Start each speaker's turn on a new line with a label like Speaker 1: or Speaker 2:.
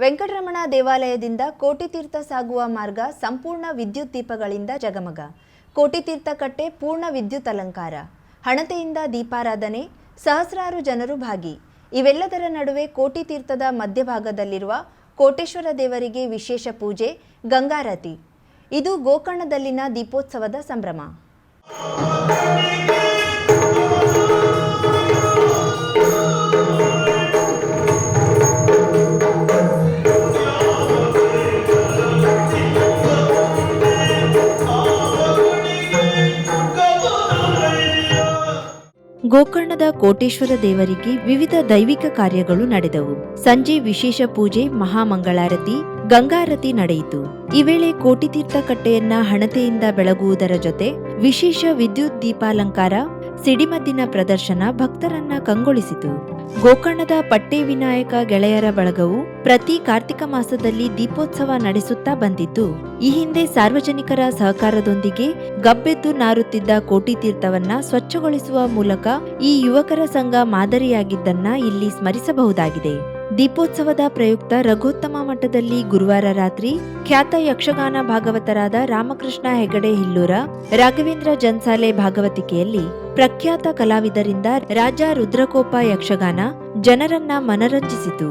Speaker 1: ವೆಂಕಟರಮಣ ದೇವಾಲಯದಿಂದ ಕೋಟಿತೀರ್ಥ ಸಾಗುವ ಮಾರ್ಗ ಸಂಪೂರ್ಣ ವಿದ್ಯುತ್ ದೀಪಗಳಿಂದ ಜಗಮಗ. ಕೋಟಿತೀರ್ಥ ಕಟ್ಟೆ ಪೂರ್ಣ ವಿದ್ಯುತ್ ಅಲಂಕಾರ. ಹಣತೆಯಿಂದ ದೀಪಾರಾಧನೆ, ಸಹಸ್ರಾರು ಜನರು ಭಾಗಿ. ಇವೆಲ್ಲದರ ನಡುವೆ ಕೋಟಿತೀರ್ಥದ ಮಧ್ಯಭಾಗದಲ್ಲಿರುವ ಕೋಟೇಶ್ವರ ದೇವರಿಗೆ ವಿಶೇಷ ಪೂಜೆ, ಗಂಗಾರತಿ. ಇದು ಗೋಕರ್ಣದಲ್ಲಿನ ದೀಪೋತ್ಸವದ ಸಂಭ್ರಮ. ಗೋಕರ್ಣದ ಕೋಟೇಶ್ವರ ದೇವರಿಗೆ ವಿವಿಧ ದೈವಿಕ ಕಾರ್ಯಗಳು ನಡೆದವು. ಸಂಜೆ ವಿಶೇಷ ಪೂಜೆ, ಮಹಾಮಂಗಳಾರತಿ, ಗಂಗಾರತಿ ನಡೆಯಿತು. ಈ ವೇಳೆ ಕೋಟಿತೀರ್ಥ ಕಟ್ಟೆಯನ್ನ ಹಣತೆಯಿಂದ ಬೆಳಗುವುದರ ಜೊತೆ ವಿಶೇಷ ವಿದ್ಯುತ್ ದೀಪಾಲಂಕಾರ, ಸಿಡಿಮದ್ದಿನ ಪ್ರದರ್ಶನ ಭಕ್ತರನ್ನ ಕಂಗೊಳಿಸಿತು. ಗೋಕರ್ಣದ ಪಟ್ಟೆ ವಿನಾಯಕ ಗೆಳೆಯರ ಬಳಗವು ಪ್ರತಿ ಕಾರ್ತಿಕ ಮಾಸದಲ್ಲಿ ದೀಪೋತ್ಸವ ನಡೆಸುತ್ತಾ ಬಂದಿದ್ದು, ಈ ಹಿಂದೆ ಸಾರ್ವಜನಿಕರ ಸಹಕಾರದೊಂದಿಗೆ ಗಬ್ಬೆದ್ದು ನಾರುತ್ತಿದ್ದ ಕೋಟಿ ತೀರ್ಥವನ್ನ ಸ್ವಚ್ಛಗೊಳಿಸುವ ಮೂಲಕ ಈ ಯುವಕರ ಸಂಘ ಮಾದರಿಯಾಗಿದ್ದನ್ನ ಇಲ್ಲಿ ಸ್ಮರಿಸಬಹುದಾಗಿದೆ. ದೀಪೋತ್ಸವದ ಪ್ರಯುಕ್ತ ರಘೋತ್ತಮ ಮಠದಲ್ಲಿ ಗುರುವಾರ ರಾತ್ರಿ ಖ್ಯಾತ ಯಕ್ಷಗಾನ ಭಾಗವತರಾದ ರಾಮಕೃಷ್ಣ ಹೆಗಡೆ ಹಿಲ್ಲೂರ, ರಾಘವೇಂದ್ರ ಜನ್ಸಾಲೆ ಭಾಗವತಿಕೆಯಲ್ಲಿ ಪ್ರಖ್ಯಾತ ಕಲಾವಿದರಿಂದ ರಾಜ ರುದ್ರಕೋಪ ಯಕ್ಷಗಾನ ಜನರನ್ನ ಮನರಂಜಿಸಿತು.